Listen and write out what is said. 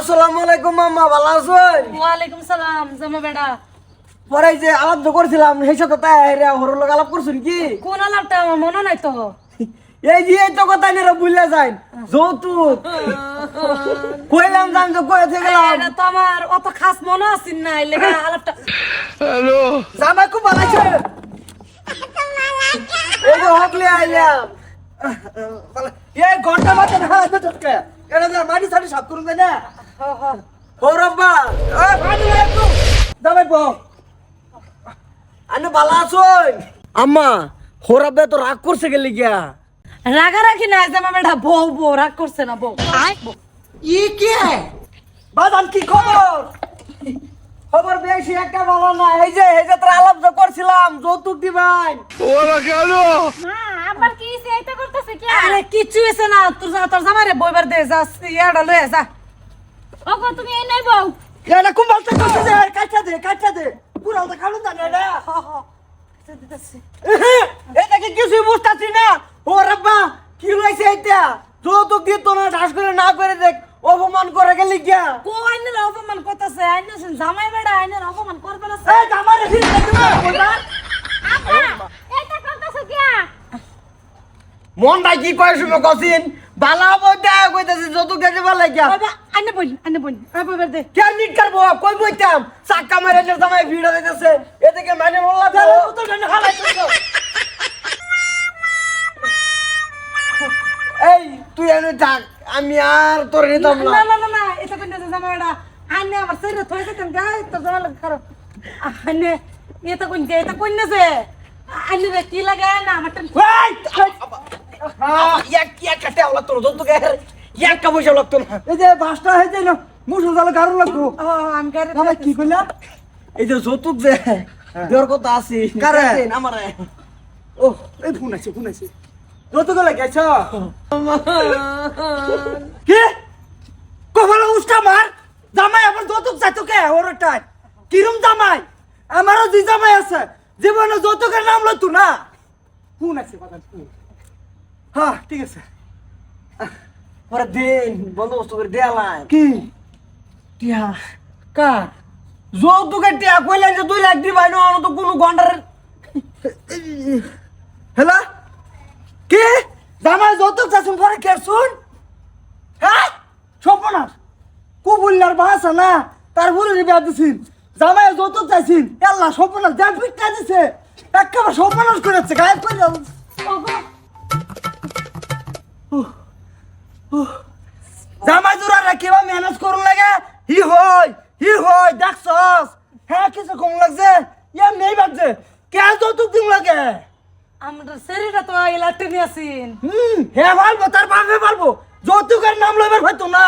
আসসালামু আলাইকুম মাম্মা ভালো আছেন ওয়ালাইকুম সালাম জামা বেড়া পরে যে আলাপ যে করছিলাম সেই সাথে তাই রে হরর লোক আলাপ করছেন কি কোন আলাপটা আমার মনে নাই তো এই যে এই তো কথা নিয়ে বুঝলে যাই যৌতুক কইলাম জান তো কয়ে থেকে গেলাম এটা তো আমার অত খাস মনে আছেন না এই লেগে আলাপটা জামাই খুব ভালো আছে এই যে হকলে আইলাম এই ঘণ্টা মাঝে না এটা যে মাটি সাটি সাফ করুন না ও রব্বা এই পানি লয়ে একটু জামাই বউ আনে ভালো আছেন আম্মা হোরাবে তো রাগ করছে গেলি গিয়া রাগারাগি নাই জামা বেড়া বউ বউ রাগ করছে না বউ বউ। ই কে বাদাম কি খবর খবর বেশি একটা ভালো না এই যে এই যে তোর আলাপ যে করছিলাম যৌতুক দিবাই আবার কি সেইটা করতেছে কি আরে কিচ্ছু হয়েছে না তোর জা- তোর জামাই রে বইবার দে যা ইয়াটা লয়ে যা ওগো তুমি এই নাই বউ। এটা কোন বালটা করছে যে কাটা দে কাটা দে। পুরো তো খালুন জানে এটা? এটা কি কিছুই বুঝতাছি না? ও রাব্বা কি লইছে এটা যৌতুক দিয়ে তো না ঢাস করে না করে দেখ অপমান করে গেলি গিয়া। কো আইনের অপমান করতেছে আইনের জামাই বেড়া আইনের অপমান করবে না এই ফিরে দিবা আব্বা এইটা করতেছে কি মনটা কি কয় শুনে কছিন বালা বইটা কইতাছে যৌতুক দিতে ভালো লাগিয়া। বাবা আইনে বই আইনে বই আই বইবার দে। কেন নিট করব কই বইতাম? চাক্কা মারে যে জামাই ভিড় দিতেছে। এদিকে মানে মোল্লা চলো তো জানে হালাই এই তুই এনে থাক। আমি আর তোর নিতাম না। না না না না এটা কোন জামা বেড়া আইনে আমার শরীরে থই যেতেন গাই তোর জামা লাগে খারাপ আইনে এটা কোন যে এটা কোন যে। আইনে রে কি লাগে না আমার টেন এই, আহ, এক এক কাটে আওলা তোর যৌতুক এক কা পয়সা লাগতো না। এই যে বাসটা হয়েছে না মুসুর জালে গারো লাগবো ও আমি কি কইলা? এই যে যৌতুক যে দেওয়ার কথা আছে কারে? আমার। ও এই ফোন আছে ফোন আছে। যত গেলে গেছ? কি? কপালে উস্কা মার? জামাই আমার যৌতুক চাইতো কে ওরটাই কিরম জামাই? আমারও যে জামাই আছে জীবনে যৌতুকের নাম লইতো না। ফোন আছে ফোন। হ্যাঁ ঠিক আছে। পরে দিন বন্দোবস্ত করে দেয়ালাই কি? টিয়া কার? যৌতুকের টিয়া কইলেন যে দুই লাখ দিবাই না তো কোনো গন্ডারের হেলা কি? জামাই যৌতুক চাইছুন পরে কে শুন? হ্যাঁ? সপনার কুবুল্লার বাসা না তার বুড়ি বিয়া দিছিন জামাই যৌতুক চাইছিন আল্লাহ সপনার যা পিঠটা দিছে। একেবারে সপনার করেছে গায়ে করে জামাই জোড়া কিবা ম্যানেজ করুন লাগে? হি হয় হি হয় দেখছস? হ্যাঁ কিছু কম লাগছে? ইয়া নেই ভাবছে কে যৌতুক দিন লাগে? আমরা শরীরটা তো ইলাটে নিয়েছিন হুম হ্যাঁ ভালবো তার বাপে পারব যৌতুকের নাম লইবার হয়তো না।